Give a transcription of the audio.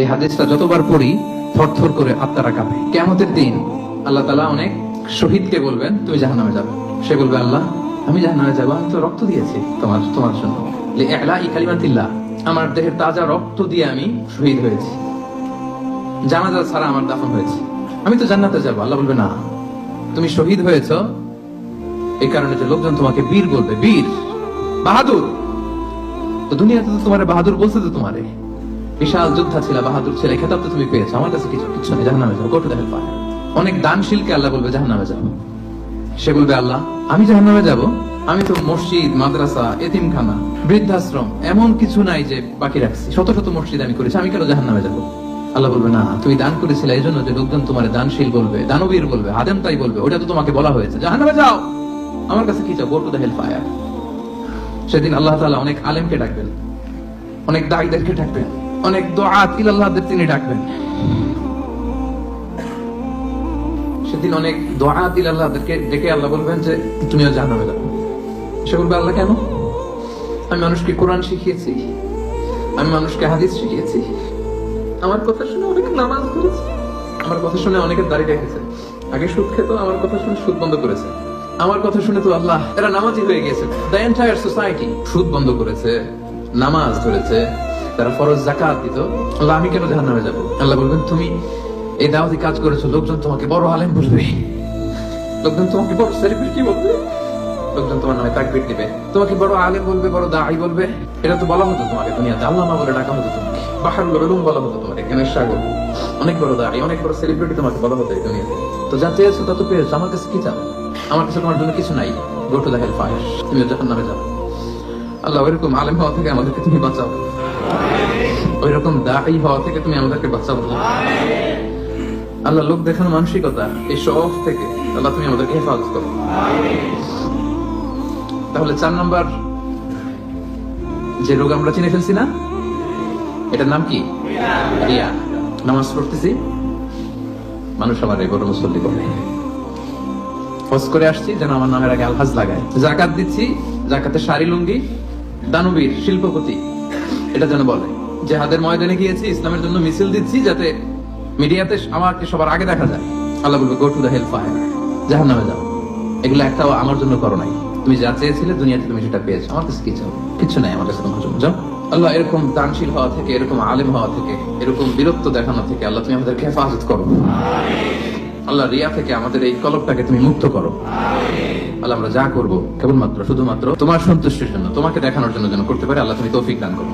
এই হাদিসটা যতবার পড়ি, থরথর করে আত্মারা কাঁপে। কেমতের দিন আল্লাহ তালা অনেক শহীদকে বলবেন, তুমি জাহান্নামে যাবে। সে বলবে, আল্লাহ, আমি জাহান্নামে যাব, আমি তো রক্ত দিয়েছি তোমার তোমার জন্য। আমার দেহের তাজা রক্ত দিয়ে আমি শহীদ হয়েছি। জানাজা ছাড়া আমার দাফন হয়েছে। আমি তো জান্নাতে যাব। আল্লাহ বলবে, না, তুমি শহীদ হয়েছ এই কারণে যে লোকজন তোমাকে বীর বলবে, বীর, বাহাদুর। তো দুনিয়াতে তো তোমার বাহাদুর বলছে তো তোমারে। বিশাল যোদ্ধা ছিল, বাহাদুর ছিল খেতাব তো তুমি পেয়েছ, আমার কাছে কিছু কিছু নেই, জাহান্নামে যাও গোটু দেখেন পায় অনেক দানশীলকে আল্লাহ বলবে, জাহান্নামে যাও। সে বলবে, আল্লাহ, আমি জাহান্নামে যাব, আমি তো মসজিদ, মাদ্রাসা, এতিমখানা, বৃদ্ধাশ্রম, এমন কিছু নাই যে বাকি রাখছি। শত শত মসজিদ আমি করেছি, আমি কেন জাহান্নামে যাব? আল্লাহ বলবে, না, তুমি দান করেছিলে, এই জন্য যে লোকজন তোমার দানশীল বলবে, দানবীর বলবে হাদেম তাই বলবে, ওটা তো তোমাকে বলা হয়েছে। জাহান্নামে যাও! আমার কাছে কি চাও? গো টু দ্য সেদিন আল্লাহ তাআলা অনেক আলেমকে ডাকবেন, অনেক দায়ীদেরকে ডাকবেন। অনেক দোয়াত ইলাল্লাহদের তিনি ডাকবেন। সেদিন অনেক দোয়াত ইলাল্লাহদেরকে ডেকে আল্লাহ বলবেন যে, তুমিও যাও। সে বলবে, আল্লাহ কেন? আমি মানুষকে কোরআন শিখিয়েছি। আমি মানুষকে হাদিস শিখিয়েছি। আমার কথা শুনে অনেক নামাজ পড়েছে। আমার কথা শুনে অনেকে দাড়ি আগে সুদ খেত, আমার কথা শুনে সুদ বন্ধ করেছে। আমার কথা শুনে তো আল্লাহ, এরা নামাজি হয়ে গেছে দ্য এন্টায়ার সোসাইটি সুদ বন্ধ করেছে। নামাজ ধরেছে, তারা ফরজ জাকাত দিত। আল্লাহ, আমি কেন জাহান্নামে যাব? আল্লাহ বলবেন, তুমি এই দাওয়াতি কাজ করেছ, লোকজন তোমাকে বড় আলেম বলবে। লোকজন তোমাকে বড় সেলিব্রিটি বলবে। লোকজন তোমার নামে তাকবির দিবে। তোমাকে বড় আলেম বলবে, বড় বলবে। এটা তো বলা হতো তোমাকে, দুনিয়াতে। আল্লামা বলে ডাকা হতো তোমাকে। বলা হতো তোমাকে জ্ঞানের সাগর। অনেক বড় দাই অনেক বড় সেলিব্রিটি তোমাকে বলা হতো এই দুনিয়াতে। তো যা চেয়েছো তা তো পেয়েছ, আমার কাছে কি চাও? আমার কাছে তোমার জন্য কিছু নাই। Go to the hell fire তুমি যখন নামে যাও। আল্লাহ ওইরকম আলেম হওয়া থেকে আমাদেরকে তুমি বাঁচাও। ওই রকম দায়ী হওয়া থেকে তুমি আমাদেরকে বাঁচাও আল্লাহ। লোক দেখানো মানসিকতা, এই সব থেকে আল্লাহ তুমি আমাদেরকে হেফাজত করো। তাহলে চার নম্বর, যে রোগ আমরা চিনে ফেলছি না, এটার নাম কি? রিয়া। নামাজ পড়তেছি, মানুষ আমার এই বড় মুসল্লি বলে হজ করে আসছি, যেন আমার নামের আগে আলহাজ লাগায়। জাকাত দিচ্ছি জাকাতে শাড়ি লুঙ্গি দানবীর শিল্পপতি। এটা যেন বলে, জেহাদের ময়দানে গিয়েছি, ইসলামের জন্য মিছিল দিচ্ছি যাতে মিডিয়াতে আমাকে সবার আগে দেখা যায়। আল্লাহ বলবে go to the hell fire জাহান নামে যাও। এগুলো একটাও আমার জন্য করো নাই। তুমি যা চেয়েছিলে দুনিয়াতে তুমি সেটা পেয়েছ। আমার কাছে কি চাও? কিছু নাই আমার কাছে তোমার জন্য। যাও। আল্লাহ এরকম দানশীল হওয়া থেকে, এরকম আলেম হওয়া থেকে, এরকম বীরত্ব দেখানো থেকে আল্লাহ তুমি আমাদেরকে হেফাজত করো। আল্লাহ রিয়া থেকে আমাদের এই কলকটাকে তুমি মুক্ত করো। আল্লাহ, আমরা যা করব কেবলমাত্র, শুধুমাত্র তোমার সন্তুষ্টির জন্য, তোমাকে দেখানোর জন্য যেন করতে পারে, আল্লাহ তুমি তৌফিক দান করো।